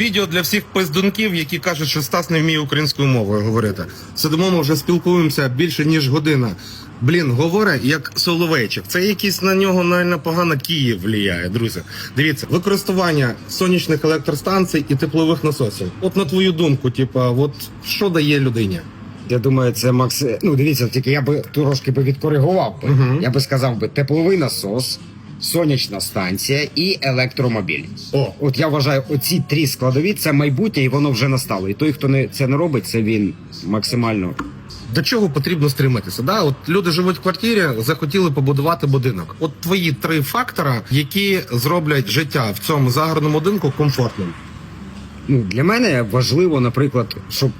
Відео для всіх пиздунків, які кажуть, що Стас не вміє українською мовою говорити. Сидимо, ми вже спілкуємося більше ніж година. Блін, говорить як Соловейчик. Це якийсь на нього навіть погано Київ влияє, друзі. Дивіться, використання сонячних електростанцій і теплових насосів. От на твою думку, типа, от що дає людині? Я думаю, це Макс. Ну дивіться, тільки я би трошки би відкоригував би. Мгм. Я би сказав би тепловий насос, сонячна станція і електромобіль. О. От я вважаю, оці три складові це майбутнє, і воно вже настало. І той, хто не це не робить, це він максимально. До чого потрібно стриматися? Да? От люди живуть в квартирі, захотіли побудувати будинок. От твої три фактора, які зроблять життя в цьому загородному будинку комфортним. Ну для мене важливо, наприклад, щоб.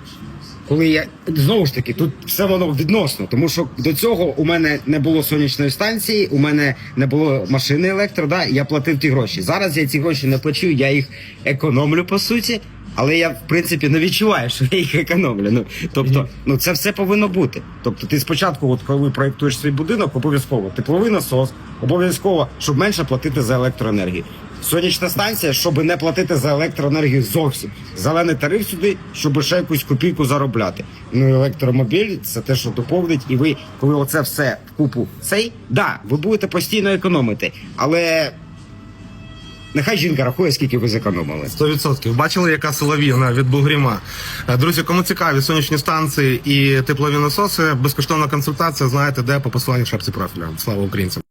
Коли я знову ж таки тут все воно відносно, тому що до цього у мене не було сонячної станції, у мене не було машини електро. Да, і я платив ті гроші. Зараз я ці гроші не плачу, я їх економлю по суті, але я в принципі не відчуваю, що я їх економлю. Ну тобто, ну це все повинно бути. Тобто, ти спочатку, от коли проєктуєш свій будинок, обов'язково тепловий насос, обов'язково, щоб менше платити за електроенергію. Сонячна станція, щоб не платити за електроенергію зовсім. Зелений тариф сюди, щоб ще якусь копійку заробляти. Ну електромобіль це те, що доповнить, і ви, коли оце все вкупу цей, да, ви будете постійно економити, але нехай жінка рахує, скільки ви зекономили. 100%. Бачили, яка солов'їна від Бугріма. Е, Друзі, кому цікаві сонячні станції і теплові насоси, безкоштовна консультація, знаєте, де по посиланню в шапці профіля. Слава українцям.